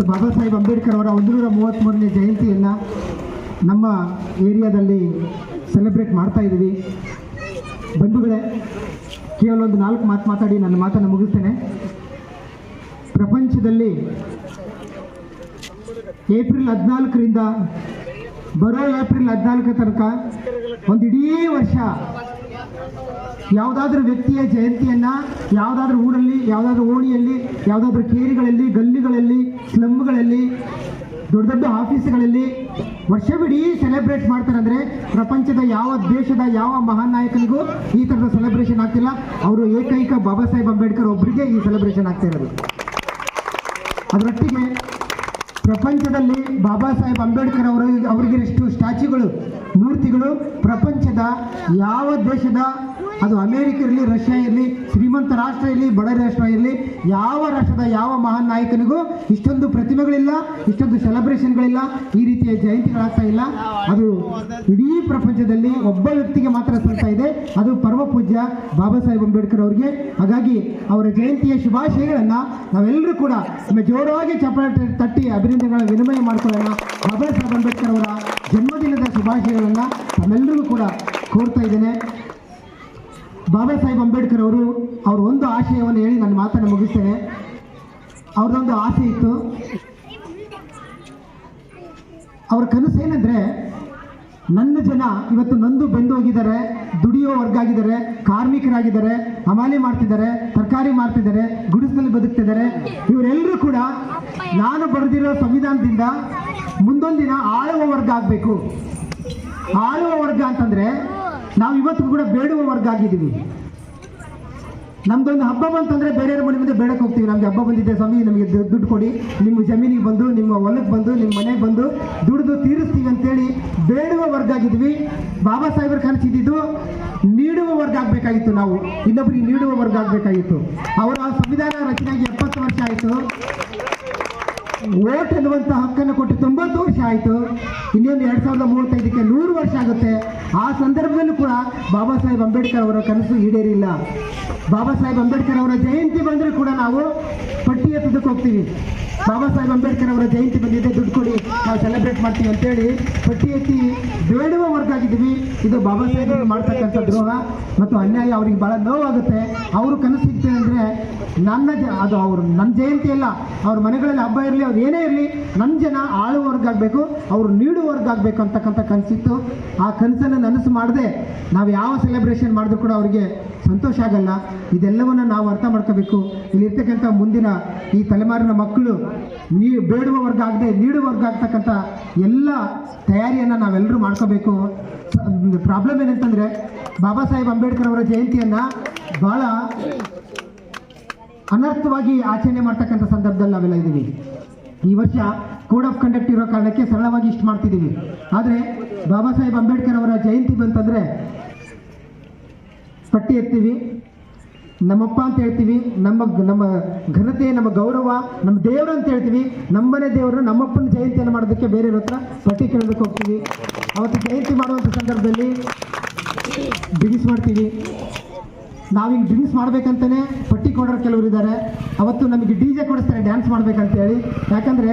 Doctor Baba Saheb Ambedkar ಅವರ ಒಂದೂರ ಮೂವತ್ತ್ಮೂರನೇ ಜಯಂತಿಯನ್ನು ನಮ್ಮ ಏರಿಯಾದಲ್ಲಿ ಸೆಲೆಬ್ರೇಟ್ ಮಾಡ್ತಾ ಇದ್ದೀವಿ. ಬಂಧುಗಳೇ, ಕೇವಲ ಒಂದು ನಾಲ್ಕು ಮಾತು ಮಾತಾಡಿ ನನ್ನ ಮಾತನ್ನು ಮುಗಿಸ್ತೇನೆ. ಪ್ರಪಂಚದಲ್ಲಿ ಏಪ್ರಿಲ್ ಹದಿನಾಲ್ಕರಿಂದ ಬರೋ ಏಪ್ರಿಲ್ ಹದಿನಾಲ್ಕರ ತನಕ ಒಂದು ಇಡೀ ವರ್ಷ ಯಾವುದಾದ್ರೂ ವ್ಯಕ್ತಿಯ ಜಯಂತಿಯನ್ನು, ಯಾವುದಾದ್ರೂ ಊರಲ್ಲಿ, ಯಾವುದಾದ್ರೂ ಓಣಿಯಲ್ಲಿ, ಯಾವುದಾದ್ರೂ ಕೇರಿಗಳಲ್ಲಿ, ಗಲ್ಲಿಗಳಲ್ಲಿ ಸ್ಲಮ್ಗಳಲ್ಲಿ ದೊಡ್ಡ ದೊಡ್ಡ ಆಫೀಸ್ಗಳಲ್ಲಿ ವರ್ಷವಿಡೀ ಸೆಲೆಬ್ರೇಟ್ ಮಾಡ್ತಾರೆ ಅಂದರೆ ಪ್ರಪಂಚದ ಯಾವ ದೇಶದ ಯಾವ ಮಹಾನ್ ನಾಯಕನಿಗೂ ಈ ಥರದ ಸೆಲೆಬ್ರೇಷನ್ ಆಗ್ತಿಲ್ಲ. ಅವರು ಏಕೈಕ ಬಾಬಾ ಸಾಹೇಬ್ ಅಂಬೇಡ್ಕರ್ ಒಬ್ಬರಿಗೆ ಈ ಸೆಲೆಬ್ರೇಷನ್ ಆಗ್ತಾ ಇರೋದು. ಅದರೊಟ್ಟಿಗೆ ಪ್ರಪಂಚದಲ್ಲಿ ಬಾಬಾ ಸಾಹೇಬ್ ಅಂಬೇಡ್ಕರ್ ಅವರ, ಅವರಿಗಿರಷ್ಟು ಸ್ಟ್ಯಾಚ್ಯೂಗಳು, ಮೂರ್ತಿಗಳು ಪ್ರಪಂಚದ ಯಾವ ದೇಶದ ಅದು ಅಮೇರಿಕ ಇರಲಿ, ರಷ್ಯಾ ಇರಲಿ, ಶ್ರೀಮಂತ ರಾಷ್ಟ್ರ ಇರಲಿ, ಬಡ ರಾಷ್ಟ್ರ ಇರಲಿ, ಯಾವ ರಾಷ್ಟ್ರದ ಯಾವ ಮಹಾನ್ ನಾಯಕನಿಗೂ ಇಷ್ಟೊಂದು ಪ್ರತಿಮೆಗಳಿಲ್ಲ ಇಷ್ಟೊಂದು ಸೆಲೆಬ್ರೇಷನ್ಗಳಿಲ್ಲ, ಈ ರೀತಿಯ ಜಯಂತಿಗಳಾಗ್ತಾ ಇಲ್ಲ. ಅದು ಇಡೀ ಪ್ರಪಂಚದಲ್ಲಿ ಒಬ್ಬ ವ್ಯಕ್ತಿಗೆ ಮಾತ್ರ ಸಲ್ತಾ ಇದೆ. ಅದು ಪರಮ ಪೂಜ್ಯ ಬಾಬಾ ಸಾಹೇಬ್ ಅಂಬೇಡ್ಕರ್ ಅವರಿಗೆ. ಹಾಗಾಗಿ ಅವರ ಜಯಂತಿಯ ಶುಭಾಶಯಗಳನ್ನು ನಾವೆಲ್ಲರೂ ಕೂಡ ಜೋರಾಗಿ ಚಪ್ಪಾಳೆ ತಟ್ಟಿ ಅಭಿನಂದನೆಗಳ ವಿನಿಮಯ ಮಾಡಿಕೊಳ್ಳೋಣ. ಬಾಬಾ ಸಾಹೇಬ್ ಅಂಬೇಡ್ಕರ್ ಅವರ ಜನ್ಮದಿನದ ಶುಭಾಶಯಗಳನ್ನು ನಾವೆಲ್ಲರೂ ಕೂಡ ಕೋರ್ತಾ ಇದ್ದೇನೆ. ಬಾಬಾ ಸಾಹೇಬ್ ಅಂಬೇಡ್ಕರ್ ಅವರು ಅವ್ರ ಒಂದು ಆಶಯವನ್ನು ಹೇಳಿ ನನ್ನ ಮಾತನ್ನು ಮುಗಿಸ್ತೇನೆ. ಅವ್ರದ್ದೊಂದು ಆಸೆ ಇತ್ತು. ಅವ್ರ ಕನಸು ಏನಂದ್ರೆ ನನ್ನ ಜನ ಇವತ್ತು ನಂದು ಬೆಂದು ಹೋಗಿದ್ದಾರೆ, ದುಡಿಯೋ ವರ್ಗ ಆಗಿದ್ದಾರೆ, ಕಾರ್ಮಿಕರಾಗಿದ್ದಾರೆ, ಹಮಾಲಿ ಮಾಡ್ತಿದ್ದಾರೆ, ತರಕಾರಿ ಮಾಡ್ತಿದ್ದಾರೆ ಗುಡಿಸಿನಲ್ಲಿ ಬದುಕ್ತಿದ್ದಾರೆ. ಇವರೆಲ್ಲರೂ ಕೂಡ ನಾನು ಬರೆದಿರೋ ಸಂವಿಧಾನದಿಂದ ಮುಂದೊಂದು ದಿನ ಆಳುವ ವರ್ಗ ಆಗಬೇಕು. ಆಳುವ ವರ್ಗ ಅಂತಂದ್ರೆ ನಾವು ಇವತ್ತು ಕೂಡ ಬೇಡುವ ವರ್ಗ ಆಗಿದ್ದೀವಿ. ನಮ್ದೊಂದು ಹಬ್ಬ ಬಂತಂದ್ರೆ ಬೇರೆಯವ್ರ ಮನೆ ಮುಂದೆ ಬೇಡಕ್ಕೆ ಹೋಗ್ತೀವಿ. ನಮ್ಗೆ ಹಬ್ಬ ಬಂದಿದೆ ಸ್ವಾಮಿ, ನಮಗೆ ದುಡ್ಡು ಕೊಡಿ. ನಿಮ್ಮ ಜಮೀನಿಗೆ ಬಂದು, ನಿಮ್ಮ ಹೊಲಕ್ಕೆ ಬಂದು, ನಿಮ್ಮ ಮನೆಗೆ ಬಂದು ದುಡಿದು ತೀರಿಸ್ತೀವಿ ಅಂತೇಳಿ ಬೇಡುವ ವರ್ಗ ಆಗಿದ್ವಿ ಬಾಬಾ ಸಾಹೇಬರು ಕನಸಿದ್ದು ನೀಡುವ ವರ್ಗ ಆಗಬೇಕಾಗಿತ್ತು ನಾವು. ಇನ್ನೊಬ್ಬರಿಗೆ ನೀಡುವ ವರ್ಗ ಆಗಬೇಕಾಗಿತ್ತು. ಅವರ ಸಂವಿಧಾನ ರಚನೆಗೆ ಎಪ್ಪತ್ತು ವರ್ಷ ಆಯಿತು. ಓಟ್ ಅನ್ನುವಂಥ ಹಕ್ಕನ್ನು ಕೊಟ್ಟು ತೊಂಬತ್ತು ವರ್ಷ ಆಯಿತು. ಇನ್ನೊಂದು ಎರಡು ಸಾವಿರದ ಮೂವತ್ತೈದಕ್ಕೆ ನೂರು ವರ್ಷ ಆಗುತ್ತೆ. ಆ ಸಂದರ್ಭದಲ್ಲೂ ಕೂಡ ಬಾಬಾ ಸಾಹೇಬ್ ಅಂಬೇಡ್ಕರ್ ಅವರ ಕನಸು ಈಡೇರಿಲ್ಲ. ಬಾಬಾ ಸಾಹೇಬ್ ಅಂಬೇಡ್ಕರ್ ಅವರ ಜಯಂತಿ ಬಂದರೂ ಕೂಡ ನಾವು ಪಟ್ಟಿ ಎತ್ತದಕ್ಕೆ ಹೋಗ್ತೀವಿ. ಬಾಬಾ ಸಾಹೇಬ್ ಅಂಬೇಡ್ಕರ್ ಅವರ ಜಯಂತಿ ಬಂದಿದೆ ದುಡ್ಡು ಕೊಡಿ, ನಾವು ಸೆಲೆಬ್ರೇಟ್ ಮಾಡ್ತೀವಿ ಅಂತೇಳಿ ಪಟ್ಟಿ ಎತ್ತಿ ಬೇಡುವ ವರ್ಗ ಆಗಿದ್ದೀವಿ ಇದು ಬಾಬಾ ಸಾಹೇಬ್ ಮಾಡ್ತಕ್ಕಂಥ ದ್ರೋಹ ಮತ್ತು ಅನ್ಯಾಯ, ಅವ್ರಿಗೆ ಭಾಳ ನೋವಾಗುತ್ತೆ. ಅವರು ಕನಸಿಗ್ತೇನೆ ಅಂದರೆ ನನ್ನ ಜ, ಅದು ಅವರು ನನ್ನ ಜಯಂತಿ ಅಲ್ಲ, ಅವ್ರ ಮನೆಗಳಲ್ಲಿ ಹಬ್ಬ ಇರಲಿ, ಅವ್ರು ಏನೇ ಇರಲಿ ನನ್ನ ಜನ ಆಳುವವರ್ಗ ಆಗಬೇಕು ಅವ್ರು ನೀಡುವವರ್ಗ ಆಗಬೇಕು ಅಂತಕ್ಕಂಥ ಕನಸಿತ್ತು. ಆ ಕನಸನ್ನು ನನಸು ಮಾಡದೆ ನಾವು ಯಾವ ಸೆಲೆಬ್ರೇಷನ್ ಮಾಡಿದ್ರು ಕೂಡ ಅವರಿಗೆ ಸಂತೋಷ ಆಗಲ್ಲ. ಇದೆಲ್ಲವನ್ನು ನಾವು ಅರ್ಥ ಮಾಡ್ಕೋಬೇಕು. ಇಲ್ಲಿರ್ತಕ್ಕಂಥ ಮುಂದಿನ ಈ ತಲೆಮಾರಿನ ಮಕ್ಕಳು ನೀ ಬೇಡುವ ವರ್ಗ ಆಗದೆ ನೀಡುವ ವರ್ಗ ಆಗ್ತಕ್ಕಂಥ ಎಲ್ಲ ತಯಾರಿಯನ್ನು ನಾವೆಲ್ಲರೂ ಮಾಡ್ಕೋಬೇಕು. ಪ್ರಾಬ್ಲಮ್ ಏನಂತಂದರೆ, ಬಾಬಾ ಸಾಹೇಬ್ ಅಂಬೇಡ್ಕರ್ ಅವರ ಜಯಂತಿಯನ್ನು ಭಾಳ ಅನರ್ಥವಾಗಿ ಆಚರಣೆ ಮಾಡ್ತಕ್ಕಂಥ ಸಂದರ್ಭದಲ್ಲಿ ನಾವೆಲ್ಲ ಇದ್ದೀವಿ. ಈ ವರ್ಷ ಕೋಡ್ ಆಫ್ ಕಂಡಕ್ಟ್ ಇರೋ ಕಾರಣಕ್ಕೆ ಸರಳವಾಗಿ ಇಷ್ಟು ಮಾಡ್ತಿದ್ದೀವಿ. ಆದರೆ ಬಾಬಾ ಸಾಹೇಬ್ ಅಂಬೇಡ್ಕರ್ ಅವರ ಜಯಂತಿ ಬಂತಂದರೆ ಪಟ್ಟಿ ಎತ್ತೀವಿ. ನಮ್ಮಪ್ಪ ಅಂತ ಹೇಳ್ತೀವಿ, ನಮ್ಮ ನಮ್ಮ ಘನತೆ, ನಮ್ಮ ಗೌರವ, ನಮ್ಮ ದೇವರು ಅಂತ ಹೇಳ್ತೀವಿ. ನಮ್ಮನೆ ದೇವರು, ನಮ್ಮಪ್ಪನ ಜಯಂತಿಯನ್ನು ಮಾಡೋದಕ್ಕೆ ಬೇರೆಯವ್ರ ಹತ್ರ ಪಟ್ಟಿ ಕೇಳೋದಕ್ಕೆ ಹೋಗ್ತೀವಿ. ಅವತ್ತು ಜಯಂತಿ ಮಾಡುವಂಥ ಸಂದರ್ಭದಲ್ಲಿ ಬಿಗಿಸ್ ಮಾಡ್ತೀವಿ. ನಾವೀಗ ಡ್ರಿಂಕ್ಸ್ ಮಾಡಬೇಕಂತಲೇ ಪಟ್ಟಿ ಕೊಡೋರು ಕೆಲವರು ಇದ್ದಾರೆ. ಅವತ್ತು ನಮಗೆ ಡಿ ಜೆ ಕೊಡಿಸ್ತಾರೆ, ಡ್ಯಾನ್ಸ್ ಮಾಡ್ಬೇಕಂತೇಳಿ ಯಾಕಂದರೆ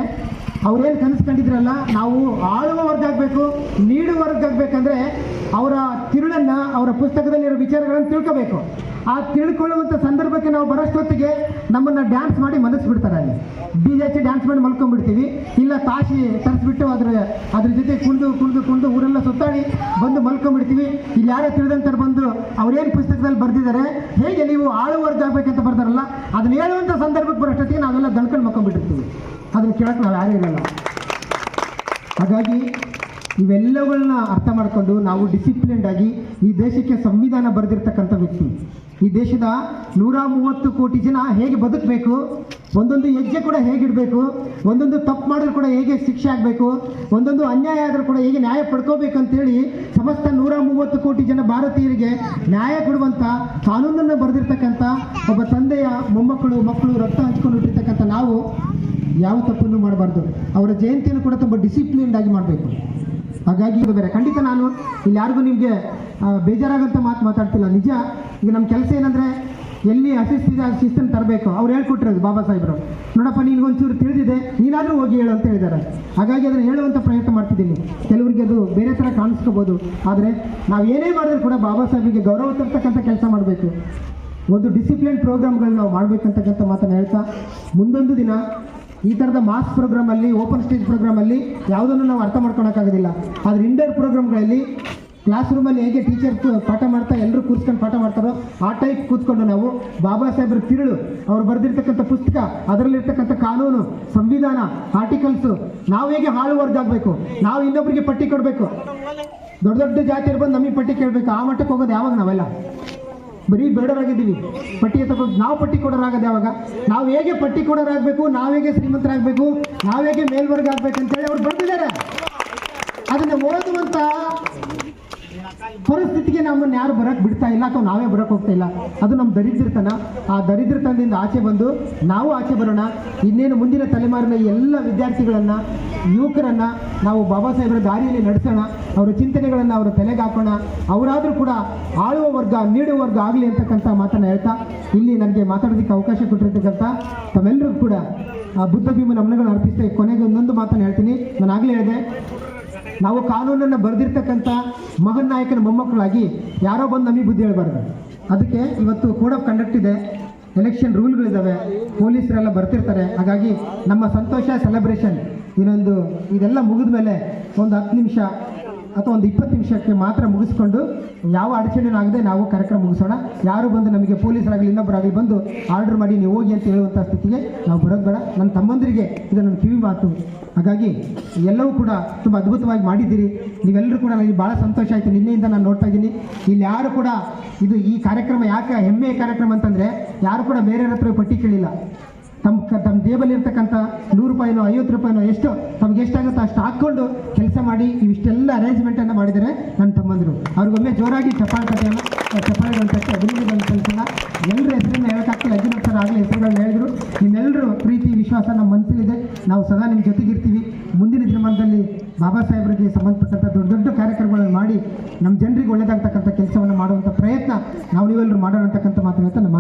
ಅವ್ರೇನು ಕನಸು ಕಂಡಿದ್ರಲ್ಲ, ನಾವು ಆಳುವ ವರ್ಗ ಆಗಬೇಕು, ನೀಡುವ ವರ್ಗ ಆಗಬೇಕಂದ್ರೆ ಅವರ ತಿರುಳನ್ನು ಅವರ ಪುಸ್ತಕದಲ್ಲಿರೋ ವಿಚಾರಗಳನ್ನು ತಿಳ್ಕೋಬೇಕು. ಆ ತಿಳ್ಕೊಳ್ಳುವಂಥ ಸಂದರ್ಭಕ್ಕೆ ನಾವು ಬರೋಷ್ಟೊತ್ತಿಗೆ ನಮ್ಮನ್ನು ಡ್ಯಾನ್ಸ್ ಮಾಡಿ ಮನಸ್ಬಿಡ್ತಾರೆ ಅಲ್ಲಿ. ಬಿ ಜೆ ಹಚ್ಚಿ ಡ್ಯಾನ್ಸ್ ಮಾಡಿ ಮಲ್ಕೊಂಡ್ಬಿಡ್ತೀವಿ. ಇಲ್ಲ ತಾಶಿ ತರಿಸ್ಬಿಟ್ಟು ಅದ್ರ ಅದ್ರ ಜೊತೆ ಕುಣಿದು ಕುಣಿದು ಕುಂದು ಊರೆಲ್ಲ ಸುತ್ತಾಡಿ ಬಂದು ಮಲ್ಕೊಂಡ್ಬಿಡ್ತೀವಿ. ಇಲ್ಲಿ ಯಾರೋ ತಿಳಿದಂಥವ್ರು ಬಂದು ಅವ್ರೇನು ಪುಸ್ತಕದಲ್ಲಿ ಬರೆದಿದ್ದಾರೆ, ಹೇಗೆ ನೀವು ಆಳು ವರ್ಗ ಆಗ್ಬೇಕಂತ ಬರ್ತಾರಲ್ಲ ಅದನ್ನ ಹೇಳುವಂಥ ಸಂದರ್ಭಕ್ಕೆ ಬರೋಷ್ಟೊತ್ತಿಗೆ ನಾವೆಲ್ಲ ದಣ್ಕೊಂಡು ಮಲ್ಕೊಂಡ್ಬಿಟ್ಟಿರ್ತೀವಿ. ಅದನ್ನು ಕೇಳೋಕೆ ನಾವು ಯಾರೂ ಇರಲ್ಲ. ಹಾಗಾಗಿ ಇವೆಲ್ಲಗಳನ್ನ ಅರ್ಥ ಮಾಡಿಕೊಂಡು ನಾವು ಡಿಸಿಪ್ಲಿನ್ಡ್ ಆಗಿ ಈ ದೇಶಕ್ಕೆ ಸಂವಿಧಾನ ಬರೆದಿರ್ತಕ್ಕಂಥ ವ್ಯಕ್ತಿ. ಈ ದೇಶದ ನೂರ ಮೂವತ್ತು ಕೋಟಿ ಜನ ಹೇಗೆ ಬದುಕಬೇಕು? ಒಂದೊಂದು ಹೆಜ್ಜೆ ಕೂಡ ಹೇಗಿಡಬೇಕು? ಒಂದೊಂದು ತಪ್ಪು ಮಾಡಿದ್ರು ಕೂಡ ಹೇಗೆ ಶಿಕ್ಷೆ ಆಗಬೇಕು? ಒಂದೊಂದು ಅನ್ಯಾಯ ಆದರೂ ಕೂಡ ಹೇಗೆ ನ್ಯಾಯ ಪಡ್ಕೋಬೇಕು ಅಂತೇಳಿ ಸಮಸ್ತ ನೂರ ಮೂವತ್ತು ಕೋಟಿ ಜನ ಭಾರತೀಯರಿಗೆ ನ್ಯಾಯ ಕೊಡುವಂಥ ಕಾನೂನನ್ನು ಬರೆದಿರ್ತಕ್ಕಂಥ ಒಬ್ಬ ತಂದೆಯ ಮೊಮ್ಮಕ್ಕಳು, ಮಕ್ಕಳು ರಕ್ತ ಹಂಚ್ಕೊಂಡು ಇಟ್ಟಿರ್ತಕ್ಕಂಥ ನಾವು ಯಾವ ತಪ್ಪನ್ನು ಮಾಡಬಾರ್ದು. ಅವರ ಜಯಂತಿಯನ್ನು ಕೂಡ ತುಂಬ ಡಿಸಿಪ್ಲಿನ್ಡ್ ಆಗಿ ಮಾಡಬೇಕು. ಹಾಗಾಗಿ ಇದು ಬೇರೆ ಖಂಡಿತ ನಾನು ಇಲ್ಲಿ ಯಾರಿಗೂ ನಿಮಗೆ ಬೇಜಾರಾಗಂತ ಮಾತು ಮಾತಾಡ್ತಿಲ್ಲ. ನಿಜ, ಈಗ ನಮ್ಮ ಕೆಲಸ ಏನಂದರೆ ಎಲ್ಲಿ ಅಶಿಸ್ತಿದೆ ಆ ಶಿಸ್ತನ್ನು ತರಬೇಕು. ಅವ್ರು ಹೇಳ್ಕೊಟ್ಟಿರೋದು ಬಾಬಾ ಸಾಹೇಬರು. ನೋಡಪ್ಪ, ನಿನ್ಗೊಂಚೂರು ತಿಳಿದಿದೆ. ನೀನಾದರೂ ಹೋಗಿ ಹೇಳು ಅಂತ ಹೇಳಿದ್ದಾರೆ. ಹಾಗಾಗಿ ಅದನ್ನು ಹೇಳುವಂಥ ಪ್ರಯತ್ನ ಮಾಡ್ತಿದ್ದೀನಿ. ಕೆಲವರಿಗೆ ಅದು ಬೇರೆ ಥರ ಕಾಣಿಸ್ಕೋಬೋದು. ಆದರೆ ನಾವು ಏನೇ ಮಾಡಿದ್ರು ಕೂಡ ಬಾಬಾ ಸಾಹೇಬಿಗೆ ಗೌರವ ತರ್ತಕ್ಕಂಥ ಕೆಲಸ ಮಾಡಬೇಕು. ಒಂದು ಡಿಸಿಪ್ಲಿನ್ ಪ್ರೋಗ್ರಾಮ್ಗಳನ್ನ ನಾವು ಮಾಡಬೇಕಂತಕ್ಕಂಥ ಮಾತನ್ನು ಹೇಳ್ತಾ, ಮುಂದೊಂದು ದಿನ ಈ ಥರದ ಮಾಸ್ ಪ್ರೋಗ್ರಾಮಲ್ಲಿ ಓಪನ್ ಸ್ಟೇಜ್ ಪ್ರೋಗ್ರಾಮಲ್ಲಿ ಯಾವುದನ್ನು ನಾವು ಅರ್ಥ ಮಾಡ್ಕೊಳಕ್ಕಾಗೋದಿಲ್ಲ. ಆದರೆ ಇಂಡೋರ್ ಪ್ರೋಗ್ರಾಮ್ಗಳಲ್ಲಿ ಕ್ಲಾಸ್ ರೂಮಲ್ಲಿ ಹೇಗೆ ಟೀಚರ್ ಪಾಠ ಮಾಡ್ತಾ ಎಲ್ಲರೂ ಕೂರಿಸ್ಕೊಂಡು ಪಾಠ ಮಾಡ್ತಾರೋ ಆ ಟೈಪ್ ಕೂತ್ಕೊಂಡು ನಾವು ಬಾಬಾ ಸಾಹೇಬ್ರ ತಿರುಳು ಅವ್ರು ಬರೆದಿರ್ತಕ್ಕಂಥ ಪುಸ್ತಕ, ಅದರಲ್ಲಿರ್ತಕ್ಕಂಥ ಕಾನೂನು, ಸಂವಿಧಾನ ಆರ್ಟಿಕಲ್ಸು ನಾವು ಹೇಗೆ ಹಾಳು ವರ್ಗ ನಾವು ಇನ್ನೊಬ್ಬರಿಗೆ ಪಟ್ಟಿ ಕೊಡಬೇಕು. ದೊಡ್ಡ ದೊಡ್ಡ ಜಾತಿಯರು ಬಂದು ನಮಗೆ ಪಟ್ಟಿ ಕೇಳಬೇಕು. ಆ ಮಟ್ಟಕ್ಕೆ ಹೋಗೋದು ಯಾವಾಗ ನಾವೆಲ್ಲ? ಬರೀ ಬೇಡರಾಗಿದ್ದೀವಿ. ಪಟ್ಟಿ ತಗೊಂಡು ನಾವು ಪಟ್ಟಿ ಕೊಡೋರಾಗದೆ ಯಾವಾಗ ನಾವು ಹೇಗೆ ಪಟ್ಟಿ ಕೊಡೋರಾಗಬೇಕು, ನಾವು ಹೇಗೆ ಶ್ರೀಮಂತರಾಗಬೇಕು, ನಾವು ಹೇಗೆ ಮೇಲ್ವರ್ಗ ಆಗಬೇಕು ಅಂತೇಳಿ ಅವ್ರು ಬರ್ತಿದ್ದಾರೆ ಅದನ್ನ ಓದುವಂಥ ಪರಿಸ್ಥಿತಿಗೆ ನಮ್ಮನ್ನು ಯಾರು ಬರಕ್ ಬಿಡ್ತಾ ಇಲ್ಲ ಅಥವಾ ನಾವೇ ಬರಕ್ ಹೋಗ್ತಾ ಇಲ್ಲ. ಅದು ನಮ್ಮ ದರಿದ್ರತನ. ಆ ದರಿದ್ರತನದಿಂದ ಆಚೆ ಬಂದು ನಾವು ಆಚೆ ಬರೋಣ. ಇನ್ನೇನು ಮುಂದಿನ ತಲೆಮಾರಿನ ಎಲ್ಲ ವಿದ್ಯಾರ್ಥಿಗಳನ್ನ ಯುವಕರನ್ನ ನಾವು ಬಾಬಾ ಸಾಹೇಬರ ದಾರಿಯಲ್ಲಿ ನಡೆಸೋಣ, ಅವರ ಚಿಂತನೆಗಳನ್ನು ಅವರ ತಲೆಗೆ ಹಾಕೋಣ, ಅವರಾದರೂ ಕೂಡ ಆಳುವ ವರ್ಗ, ನೀಡುವ ವರ್ಗ ಆಗಲಿ ಅಂತಕ್ಕಂಥ ಮಾತನ್ನು ಹೇಳ್ತಾ, ಇಲ್ಲಿ ನನಗೆ ಮಾತಾಡೋದಕ್ಕೆ ಅವಕಾಶ ಕೊಟ್ಟಿರ್ತಕ್ಕಂಥ ತಮ್ಮೆಲ್ಲರಿಗೂ ಕೂಡ ಆ ಬುದ್ಧ ಭೀಮ ನಮನಗಳನ್ನು ಅರ್ಪಿಸ್ತಾ ಕೊನೆಗೆ ಒಂದೊಂದು ಮಾತನ್ನು ಹೇಳ್ತೀನಿ. ನಾನು ಆಗಲೇ ಹೇಳಿದೆ, ನಾವು ಕಾನೂನನ್ನು ಬರೆದಿರ್ತಕ್ಕಂಥ ಮಹನ್ ನಾಯಕನ ಮೊಮ್ಮಕ್ಕಳಾಗಿ ಯಾರೋ ಬಂದು ನಮಗೆ ಬುದ್ಧಿ ಹೇಳಬಾರ್ದು. ಅದಕ್ಕೆ ಇವತ್ತು ಕೋಡ್ ಆಫ್ ಕಂಡಕ್ಟ್ ಇದೆ, ಎಲೆಕ್ಷನ್ ರೂಲ್ಗಳಿದ್ದಾವೆ ಪೊಲೀಸರೆಲ್ಲ ಬರ್ತಿರ್ತಾರೆ, ಹಾಗಾಗಿ ನಮ್ಮ ಸಂತೋಷ ಸೆಲೆಬ್ರೇಷನ್ ಇನ್ನೊಂದು ಇದೆಲ್ಲ ಮುಗಿದ ಮೇಲೆ ಒಂದು ಹತ್ತು ನಿಮಿಷ ಅಥವಾ ಒಂದು ಇಪ್ಪತ್ತು ನಿಮಿಷಕ್ಕೆ ಮಾತ್ರ ಮುಗಿಸ್ಕೊಂಡು ಯಾವ ಅಡಚಣೆನೂ ಆಗದೆ ನಾವು ಕಾರ್ಯಕ್ರಮ ಮುಗಿಸೋಣ. ಯಾರು ಬಂದು ನಮಗೆ ಪೊಲೀಸರಾಗಲಿ ಇನ್ನೊಬ್ಬರಾಗಲಿ ಬಂದು ಆರ್ಡರ್ ಮಾಡಿ ನೀವು ಹೋಗಿ ಅಂತ ಹೇಳುವಂಥ ಸ್ಥಿತಿಗೆ ನಾವು ಬರೋದು ಬೇಡ. ನನ್ನ ತಮ್ಮಂದಿರಿಗೆ ಇದು ನನ್ನ ಕಿವಿ ಮಾತು. ಹಾಗಾಗಿ ಎಲ್ಲವೂ ಕೂಡ ತುಂಬ ಅದ್ಭುತವಾಗಿ ಮಾಡಿದ್ದೀರಿ. ನೀವೆಲ್ಲರೂ ಕೂಡ ನನಗೆ ಭಾಳ ಸಂತೋಷ ಆಯಿತು. ನಿನ್ನೆಯಿಂದ ನಾನು ನೋಡ್ತಾ ಇದ್ದೀನಿ. ಇಲ್ಲಿ ಯಾರು ಕೂಡ ಇದು ಈ ಕಾರ್ಯಕ್ರಮ ಯಾಕೆ ಹೆಮ್ಮೆಯ ಕಾರ್ಯಕ್ರಮ ಅಂತಂದರೆ ಯಾರು ಕೂಡ ಬೇರೆಯವ್ರ ಹತ್ರ ಪಟ್ಟಿ ಕೇಳಿಲ್ಲ. ತಮ್ಮ ತಮ್ಮ ನೂರು ರೂಪಾಯಿನೋ, ಐವತ್ತು ರೂಪಾಯಿನೋ ಎಷ್ಟು ತಮ್ಗೆ ಎಷ್ಟಾಗುತ್ತೋ ಅಷ್ಟು ಹಾಕ್ಕೊಂಡು ಕೆಲಸ ಮಾಡಿ ಇವಿಷ್ಟೆಲ್ಲ ಅರೇಂಜ್ಮೆಂಟನ್ನು ಮಾಡಿದರೆ ನನ್ನ ತಮ್ಮಂದರು. ಅವ್ರಿಗೊಮ್ಮೆ ಜೋರಾಗಿ ಚಪ್ಪಾಳೆ ಕಥೆಯನ್ನು ಚಪ್ಪಾಳೆಗಳನ್ನು ತಟ್ಟೆ ಬಂದ ಸಲ್ಲಿಸೋಣ ಎಲ್ಲರ ಹೆಸರನ್ನ ಹೇಳೋಕ್ಕಾಗ್ತಿಲ್ಲ ಅರ್ಜುನ ಸರ್ ಆಗಲೇ ಹೆಸರುಗಳನ್ನ ಹೇಳಿದ್ರು. ನಿಮ್ಮೆಲ್ಲರೂ ಪ್ರೀತಿ, ವಿಶ್ವಾಸ ನಮ್ಮ ಮನಸ್ಸಲ್ಲಿದೆ ನಾವು ಸದಾ ನಿಮ್ಮ ಜೊತೆಗಿರ್ತೀವಿ. ಮುಂದಿನ ದಿನಮಾನದಲ್ಲಿ ಬಾಬಾ ಸಾಹೇಬರಿಗೆ ಸಂಬಂಧಪಟ್ಟಂಥ ದೊಡ್ಡ ದೊಡ್ಡ ಕಾರ್ಯಕ್ರಮಗಳನ್ನು ಮಾಡಿ ನಮ್ಮ ಜನರಿಗೆ ಒಳ್ಳೆಯದಾಗ್ತಕ್ಕಂಥ ಕೆಲಸವನ್ನು ಮಾಡುವಂಥ ಪ್ರಯತ್ನ ನಾವು ನೀವೆಲ್ಲರೂ ಮಾಡೋಣ ಅಂತಕ್ಕಂಥ ಮಾತನ್ನ ಹೇಳ್ತಾ ನಮ್ಮ